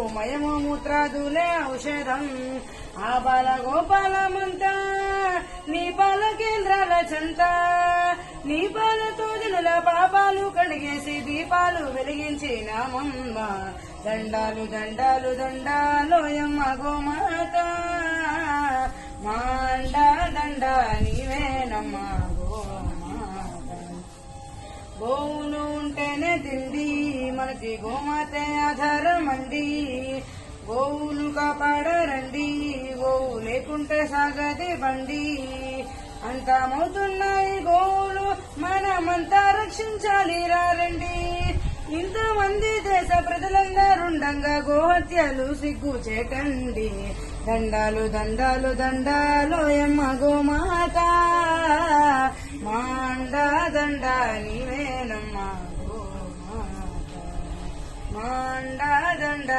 మయము మూత్రాదులే ఔషధం. ఆ బాల గోపాలమంతా నీ పాల కేంద్రాల చెంత. నీ పాలతో జనుల పాపాలు కడిగేసి దీపాలు వెలిగించి నామమ్మ. దండాలు దండాలు దండాలోయమ్మ గోమాత. మాండ దండ నీవేనమ్మ గోమాత. గోవులు ఉంటేనే తిండి మనకి గోమాతే ఆధారం అండి గోవులు కాపాడరండి గోవు లేకుంటే సాగది బండి. అంతమవుతున్నాయి గోవులు మనమంతా రక్షించాలి రండి ఇంతమంది దేశ ప్రజలందరుండగా గోహత్యలు సిగ్గు చేకండి. దండాలు దండాలు దండాలు ఎమ్మ గోమాత. మాండ దండాని నీవేనమ్మ గోమాత మాండ దండ